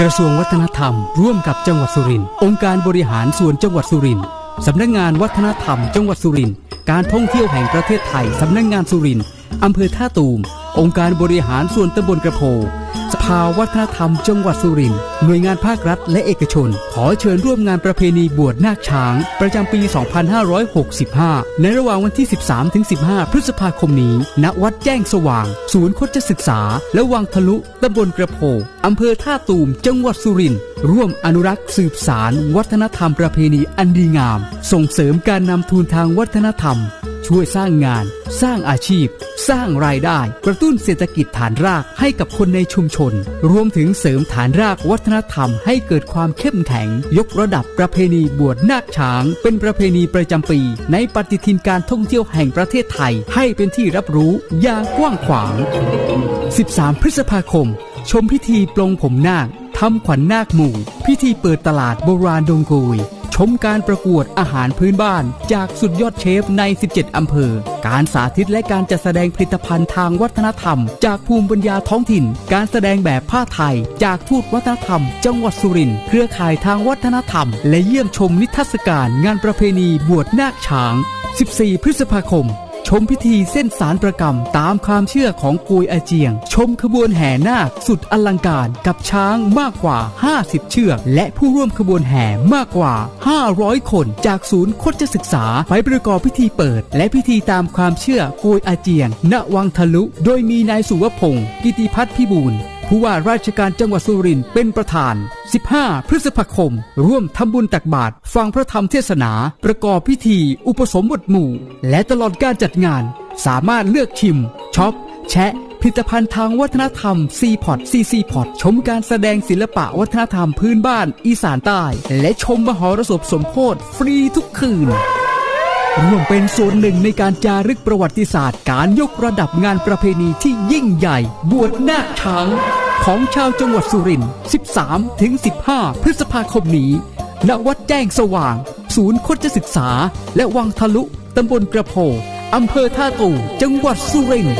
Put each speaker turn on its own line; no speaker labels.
กระทรวงวัฒนธรรม ร่วมกับจังหวัดสุรินทร์องค์การบริหารส่วนจังหวัดสุรินทร์สำนักงานวัฒนธรรม จังหวัดสุรินทร์การท่องเที่ยวแห่งประเทศไทยสำนักงานสุรินทร์อำเภอท่าตูม องค์การบริหารส่วนตำบลกระโพ ภาวัฒนธรรมจังหวัดสุรินทร์หน่วยงานภาครัฐและเอกชน ขอเชิญร่วมงานประเพณีบวชนาคช้าง ประจำปี 2565 ในระหว่างวันที่ 13-15 พฤษภาคมนี้ ณ วัดแจ้งสว่าง ศูนย์คดศึกษา และวังทะลุตำบลกระโพอำเภอท่าตูม จังหวัดสุรินทร์ร่วมอนุรักษ์สืบสาร วัฒนธรรมประเพณีอันดีงาม ส่งเสริมการนำทุนทางวัฒนธรรม ช่วยสร้างงาน สร้างอาชีพ สร้างรายได้ กระตุ้นเศรษฐกิจฐานรากให้กับคนในชุมชน รวมถึงเสริมฐานรากวัฒนธรรมให้เกิดความเข้มแข็ง ยกระดับประเพณีบวชนาคช้าง เป็นประเพณีประจำปี ในปฏิทินการท่องเที่ยวแห่งประเทศไทย ให้เป็นที่รับรู้อย่างกว้างขวาง 13 พฤษภาคม ชมพิธีปลงผมนาค ทำขวัญนาคหมู่ พิธีเปิดตลาดโบราณดงกุยชมการประกวดอาหารพื้นบ้าน จากสุดยอดเชฟใน 17 อำเภอ การสาธิตและการจัดแสดงผลิตภัณฑ์ทางวัฒนธรรม จากภูมิปัญญาท้องถิ่น การแสดงแบบผ้าไทย จากทูตวัฒนธรรม จังหวัดสุรินทร์ เครือข่ายทางวัฒนธรรม และเยี่ยมชมนิทรรศการงานประเพณีบวชนาคช้าง 14 พฤษภาคม ชมพิธีเส้นสารประกรรม ตามความเชื่อของกุยอาเจียง ชมขบวนแห่นาคสุดอลังการกับช้างมากกว่า 50 เชือก และผู้ร่วมขบวนแห่มากกว่า 500 คน จากศูนย์คดศึกษาไปประกอบพิธีเปิด และพิธีตามความเชื่อกุยอาเจียง ณวังทะลุ โดยมีนายสุวพงศ์กิติพัฒน์พิบูล ผู้ว่าราชการจังหวัดสุรินทร์เป็นประธาน 15 พฤษภาคม ร่วมทำบุญตักบาตรฟังพระธรรมเทศนา ประกอบพิธี อุปสมบทหมู่ และตลอดการจัดงาน สามารถเลือกชิมช็อป แชะผลิตภัณฑ์ทางวัฒนธรรมซีพอตซีซีพอตชมการแสดงศิลปะวัฒนธรรมพื้นบ้านอีสานใต้ และชมมหรสพสมโพธิฟรีทุกคืน ร่วมเป็นส่วนหนึ่งในการจารึกประวัติศาสตร์ การยกระดับงานประเพณีที่ยิ่งใหญ่ บวชนาคช้าง ของชาวจังหวัดสุรินทร์13 ถึง 15 พฤษภาคมนี้ณวัดแจ้งสว่าง ศูนย์คดศึกษา และวังทะลุ ตำบลกระโพอำเภอท่าตูจังหวัดสุรินทร์